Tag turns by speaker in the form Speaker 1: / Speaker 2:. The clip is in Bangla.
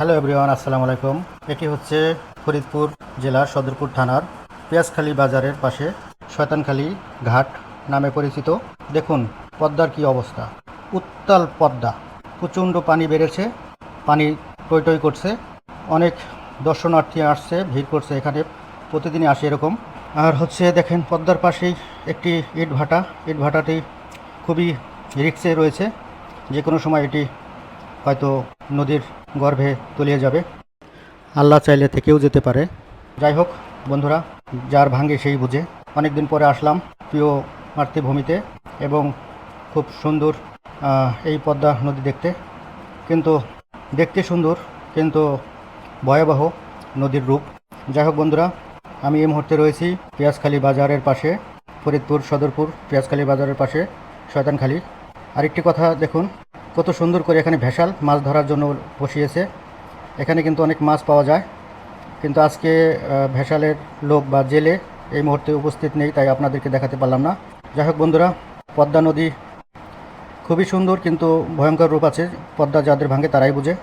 Speaker 1: হ্যালো এভরিওয়ান, আসসালামু আলাইকুম। এটি হচ্ছে ফরিদপুর জেলার সদরপুর থানার পেঁয়াজখালী বাজারের পাশে শয়তানখালী ঘাট নামে পরিচিত। দেখুন, পদ্মার কি অবস্থা। উত্তাল পদ্মা, প্রচণ্ড পানি বেড়েছে, পানি টই টই করছে। অনেক দর্শনার্থী আসছে, ভিড় করছে এখানে, প্রতিদিনই আসে এরকম। আর হচ্ছে দেখেন, পদ্মার পাশেই একটি ইট ভাটা ইট ভাটাটি খুবই রিক্সে রয়েছে। যে কোনো সময় এটি হয়তো নদীর গর্ভে তলিয়ে যাবে। আল্লাহ চাইলে থেকেও যেতে পারে। যাই হোক বন্ধুরা যার ভাঙ্গে সেই বুঝে। অনেক দিন পরে আসলাম প্রিয় মাতৃভূমিতে এবং খুব সুন্দর এই পদ্মা নদী দেখতে। কিন্তু দেখতে সুন্দর কিন্তু ভয়াবহ নদীর রূপ। যাই হোক বন্ধুরা আমি এই মুহূর্তে রয়েছি পেঁয়াজখালী বাজারের পাশে ফরিদপুর সদরপুর পেঁয়াজখালী বাজারের পাশে শয়তানখালী। আরেকটি কথা দেখুন কত সুন্দর করে এখানে ভেসাল মাছ ধরার জন্য বসিয়েছে। এখানে কিন্তু অনেক মাছ পাওয়া যায়। কিন্তু আজকে ভেসালের লোক বা জেলে এই মুহূর্তে উপস্থিত নেই, তাই আপনাদেরকে দেখাতে পারলাম না। যাই হোক বন্ধুরা, পদ্মা নদী খুবই সুন্দর কিন্তু ভয়ঙ্কর রূপ আছে। পদ্মা যাদের ভাঙে তারাই বুঝে।